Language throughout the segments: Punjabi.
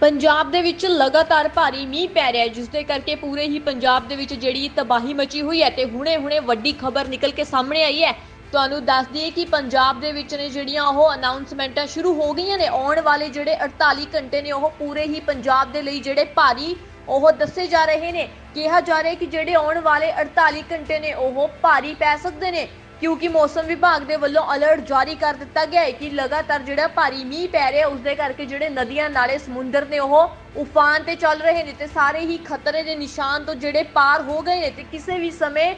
ਪੰਜਾਬ ਦੇ ਵਿੱਚ ਲਗਾਤਾਰ ਭਾਰੀ ਮੀਂਹ ਪੈ ਰਿਹਾ ਹੈ ਜਿਸ ਦੇ ਕਰਕੇ ਪੂਰੇ ਹੀ ਪੰਜਾਬ ਦੇ ਵਿੱਚ ਜਿਹੜੀ ਤਬਾਹੀ ਮਚੀ ਹੋਈ ਹੈ ਤੇ ਹੁਣੇ-ਹੁਣੇ ਵੱਡੀ ਖਬਰ ਨਿਕਲ ਕੇ ਸਾਹਮਣੇ ਆਈ ਹੈ। ਤੁਹਾਨੂੰ ਦੱਸ ਦਈਏ ਕਿ ਪੰਜਾਬ ਦੇ ਵਿੱਚ ਨੇ ਜਿਹੜੀਆਂ ਉਹ ਅਨਾਉਂਸਮੈਂਟਾਂ ਸ਼ੁਰੂ ਹੋ ਗਈਆਂ ਨੇ, ਆਉਣ ਵਾਲੇ ਜਿਹੜੇ 48 ਘੰਟੇ ਨੇ ਉਹ ਪੂਰੇ ਹੀ ਪੰਜਾਬ ਦੇ ਲਈ ਜਿਹੜੇ ਭਾਰੀ ਉਹ ਦੱਸੇ ਜਾ ਰਹੇ ਨੇ। ਕਿਹਾ ਜਾ ਰਿਹਾ ਕਿ ਜਿਹੜੇ ਆਉਣ ਵਾਲੇ 48 ਘੰਟੇ ਨੇ ਉਹ ਭਾਰੀ ਪੈ ਸਕਦੇ ਨੇ। ਕਿਉਂਕਿ ਮੌਸਮ ਵਿਭਾਗ ਦੇ ਵੱਲੋਂ ਅਲਰਟ ਜਾਰੀ ਕਰ ਦਿੱਤਾ ਗਿਆ ਹੈ ਕਿ ਲਗਾਤਾਰ ਜਿਹੜਾ ਭਾਰੀ ਮੀਂਹ ਪੈ ਰਿਹਾ ਉਸ ਦੇ ਕਰਕੇ ਜਿਹੜੇ ਨਦੀਆਂ ਨਾਲੇ ਸਮੁੰਦਰ ਨੇ ਉਹ ਉਫਾਨ ਤੇ ਚੱਲ ਰਹੇ ਨੇ ਤੇ ਸਾਰੇ ਹੀ ਖਤਰੇ ਦੇ ਨਿਸ਼ਾਨ ਤੋਂ ਜਿਹੜੇ ਪਾਰ ਹੋ ਗਏ ਨੇ ਤੇ ਕਿਸੇ ਵੀ ਸਮੇਂ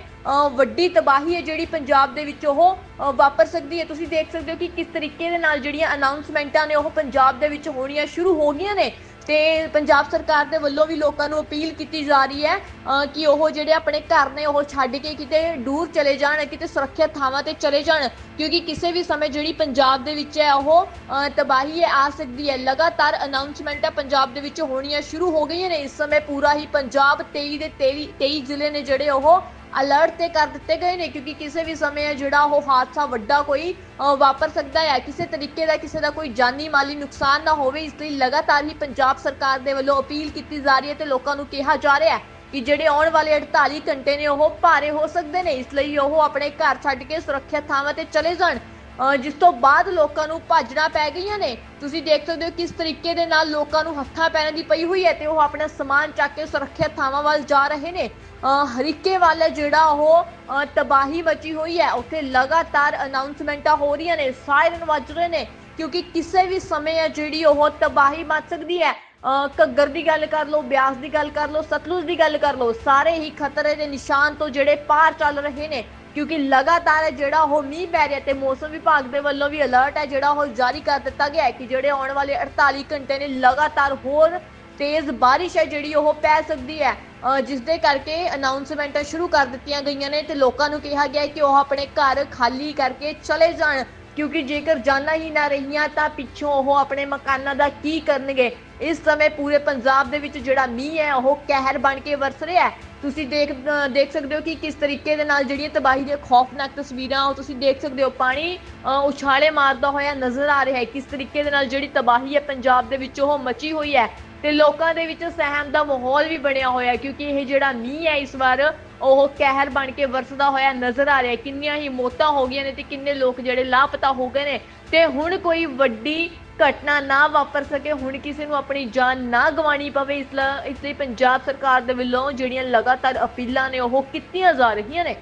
ਵੱਡੀ ਤਬਾਹੀ ਹੈ ਜਿਹੜੀ ਪੰਜਾਬ ਦੇ ਵਿੱਚ ਉਹ ਵਾਪਰ ਸਕਦੀ ਹੈ। ਤੁਸੀਂ ਦੇਖ ਸਕਦੇ ਹੋ ਕਿ ਕਿਸ ਤਰੀਕੇ ਦੇ ਨਾਲ ਜਿਹੜੀਆਂ ਅਨਾਉਂਸਮੈਂਟਾਂ ਨੇ ਉਹ ਪੰਜਾਬ ਦੇ ਵਿੱਚ ਹੋਣੀਆਂ ਸ਼ੁਰੂ ਹੋ ਗਈਆਂ ਨੇ। ਤੇ ਪੰਜਾਬ ਸਰਕਾਰ ਦੇ ਵੱਲੋਂ ਵੀ ਲੋਕਾਂ ਨੂੰ ਅਪੀਲ ਕੀਤੀ ਜਾ ਰਹੀ ਹੈ ਕਿ ਉਹ ਜਿਹੜੇ ਆਪਣੇ ਘਰ ਨੇ, ਉਹ ਛੱਡ ਕੇ ਕਿਤੇ ਦੂਰ ਚਲੇ ਜਾਣ, ਕਿਤੇ ਸੁਰੱਖਿਅਤ ਥਾਵਾਂ ਤੇ ਚਲੇ ਜਾਣ, ਕਿਉਂਕਿ ਕਿਸੇ ਵੀ ਸਮੇਂ ਜਿਹੜੀ ਪੰਜਾਬ ਦੇ ਵਿੱਚ ਹੈ, ਉਹ ਤਬਾਹੀ ਹੈ, ਆ ਸਕਦੀ ਹੈ। ਲਗਾਤਾਰ ਅਨਾਉਂਸਮੈਂਟਾਂ ਪੰਜਾਬ ਦੇ ਵਿੱਚ ਹੋਣੀਆਂ ਸ਼ੁਰੂ ਹੋ ਗਈਆਂ ਨੇ। ਇਸ ਸਮੇਂ ਪੂਰਾ ਹੀ ਪੰਜਾਬ 23 ਦੇ 23 23 ਜ਼ਿਲ੍ਹੇ ਨੇ ਜਿਹੜੇ ਉਹ ਅਲਰਟ ਤੇ ਕਰ ਦਿੱਤੇ ਗਏ ਨੇ, ਕਿਉਂਕਿ ਕਿਸੇ ਵੀ ਸਮੇਂ ਜਿਹੜਾ ਉਹ ਹਾਦਸਾ ਵੱਡਾ ਕੋਈ ਵਾਪਰ ਸਕਦਾ ਹੈ। ਕਿਸੇ ਤਰੀਕੇ ਦਾ, ਕਿਸੇ ਦਾ ਕੋਈ ਜਾਨੀ ਮਾਲੀ ਨੁਕਸਾਨ ਨਾ ਹੋਵੇ, ਇਸ ਲਈ ਲਗਾਤਾਰ ਹੀ ਪੰਜਾਬ ਸਰਕਾਰ ਦੇ ਵੱਲੋਂ ਅਪੀਲ ਕੀਤੀ ਜਾ ਰਹੀ ਹੈ ਤੇ ਲੋਕਾਂ ਨੂੰ ਕਿਹਾ ਜਾ ਰਿਹਾ ਹੈ ਕਿ ਜਿਹੜੇ ਆਉਣ ਵਾਲੇ 48 ਘੰਟੇ ਨੇ, ਉਹ ਭਾਰੇ ਹੋ ਸਕਦੇ ਨੇ। ਇਸ ਲਈ ਉਹ ਆਪਣੇ ਘਰ ਛੱਡ ਕੇ ਸੁਰੱਖਿਅਤ ਥਾਵਾਂ ਤੇ ਚਲੇ ਜਾਣ। ਜਿਸ ਤੋਂ ਬਾਅਦ ਲੋਕਾਂ ਨੂੰ ਭੱਜਣਾ ਪੈ ਗਈਆਂ ਨੇ। ਤੁਸੀਂ ਦੇਖ ਸਕਦੇ ਹੋ ਕਿਸ ਤਰੀਕੇ ਦੇ ਨਾਲ ਲੋਕਾਂ ਨੂੰ ਹੱਥਾਂ ਪੈਰਾਂ ਦੀ ਪਈ ਹੋਈ ਹੈ ਤੇ ਉਹ ਆਪਣਾ ਸਮਾਨ ਚੱਕ ਕੇ ਸੁਰੱਖਿਅਤ ਥਾਵਾਂ ਵੱਲ ਜਾ ਰਹੇ ਨੇ। ਹਰੀਕੇ ਵਾਲਾ ਜਿਹੜਾ ਉਹ ਤਬਾਹੀ ਮਚੀ ਹੋਈ ਹੈ। ਉੱਥੇ ਲਗਾਤਾਰ ਅਨਾਉਂਸਮੈਂਟਾਂ ਹੋ ਰਹੀਆਂ ਨੇ ਸਾਇਰਨ ਵੱਜ ਰਹੇ ਨੇ ਕਿਉਂਕਿ ਕਿਸੇ ਵੀ ਸਮੇਂ ਹੈ ਜਿਹੜੀ ਉਹ ਤਬਾਹੀ ਮਚ ਸਕਦੀ ਹੈ। ਅ, ਘੱਗਰ ਦੀ ਗੱਲ ਕਰ ਲਓ ਬਿਆਸ ਦੀ ਗੱਲ ਕਰ ਲਓ ਸਤਲੁਜ ਦੀ ਗੱਲ ਕਰ ਲਓ ਸਾਰੇ ਹੀ ਖਤਰੇ ਦੇ ਨਿਸ਼ਾਨ ਤੋਂ ਜਿਹੜੇ ਪਾਰ ਚੱਲ ਰਹੇ ਨੇ। ਕਿਉਂਕਿ ਲਗਾਤਾਰ ਜਿਹੜਾ ਉਹ ਮੀਂਹ ਪੈ ਰਿਹਾ ਤੇ ਮੌਸਮ ਵਿਭਾਗ ਦੇ ਵੱਲੋਂ ਵੀ ਅਲਰਟ ਹੈ, ਜਿਹੜਾ ਉਹ ਜਾਰੀ ਕਰ ਦਿੱਤਾ ਗਿਆ ਹੈ ਕਿ ਜਿਹੜੇ ਆਉਣ ਵਾਲੇ 48 ਘੰਟੇ ਨੇ ਲਗਾਤਾਰ ਹੋਰ ਤੇਜ਼ ਬਾਰਿਸ਼ ਹੈ ਜਿਹੜੀ ਉਹ ਪੈ ਸਕਦੀ ਹੈ। ਜਿਸ ਦੇ ਕਰਕੇ ਅਨਾਉਂਸਮੈਂਟਾਂ ਸ਼ੁਰੂ ਕਰ ਦਿੱਤੀਆਂ ਗਈਆਂ ਨੇ ਤੇ ਲੋਕਾਂ ਨੂੰ ਕਿਹਾ ਗਿਆ ਹੈ ਕਿ ਉਹ ਆਪਣੇ ਘਰ ਖਾਲੀ ਕਰਕੇ ਚਲੇ ਜਾਣ, ਕਿਉਂਕਿ ਜੇਕਰ ਜਾਨਾਂ ਹੀ ਨਾ ਰਹੀਆਂ ਤਾਂ ਪਿੱਛੋਂ ਉਹ ਆਪਣੇ ਮਕਾਨਾਂ ਦਾ ਕੀ ਕਰਨਗੇ। ਇਸ ਸਮੇਂ ਪੂਰੇ ਪੰਜਾਬ ਦੇ ਵਿੱਚ ਜਿਹੜਾ ਮੀਂਹ ਹੈ, ਉਹ ਕਹਿਰ ਬਣ ਕੇ ਵਰਸ ਰਿਹਾ ਹੈ। ਤੁਸੀਂ ਦੇਖ ਅ, ਦੇਖ ਸਕਦੇ ਹੋ ਕਿ ਕਿਸ ਤਰੀਕੇ ਦੇ ਨਾਲ ਜਿਹੜੀਆਂ ਤਬਾਹੀ ਦੀਆਂ ਖੌਫਨਾਕ ਤਸਵੀਰਾਂ ਉਹ ਤੁਸੀਂ ਦੇਖ ਸਕਦੇ ਹੋ। ਪਾਣੀ ਅ, ਉਛਾਲੇ ਮਾਰਦਾ ਹੋਇਆ ਨਜ਼ਰ ਆ ਰਿਹਾ ਹੈ। ਕਿਸ ਤਰੀਕੇ ਦੇ ਨਾਲ ਜਿਹੜੀ ਤਬਾਹੀ ਹੈ ਪੰਜਾਬ ਦੇ ਵਿੱਚ ਉਹ ਮਚੀ ਹੋਈ ਹੈ ਤੇ ਲੋਕਾਂ ਦੇ ਵਿੱਚ ਸਹਿਮ ਦਾ ਮਾਹੌਲ ਵੀ ਬਣਿਆ ਹੋਇਆ ਕਿਉਂਕਿ ਇਹ ਜਿਹੜਾ ਮੀਂਹ ਹੈ ਇਸ ਵਾਰ ਉਹ ਕਹਿਰ ਬਣ ਕੇ ਵਰਸਦਾ ਹੋਇਆ ਨਜ਼ਰ ਆ ਰਿਹਾ ਕਿੰਨੀਆਂ ਹੀ ਮੌਤਾਂ ਹੋ ਗਈਆਂ ਨੇ ਤੇ ਕਿੰਨੇ ਲੋਕ ਜਿਹੜੇ ਲਾਪਤਾ ਹੋ ਗਏ ਨੇ। ਤੇ ਹੁਣ ਕੋਈ ਵੱਡੀ ਘਟਨਾ ਨਾ ਵਾਪਰ ਸਕੇ, ਹੁਣ ਕਿਸੇ ਨੂੰ ਆਪਣੀ ਜਾਨ ਨਾ ਗਵਾਣੀ ਪਵੇ ਇਸ ਲਈ ਪੰਜਾਬ ਸਰਕਾਰ ਦੇ ਵੱਲੋਂ ਜਿਹੜੀਆਂ ਲਗਾਤਾਰ ਅਪੀਲਾਂ ਨੇ, ਉਹ ਕੀਤੀਆਂ ਜਾ ਰਹੀਆਂ ਨੇ।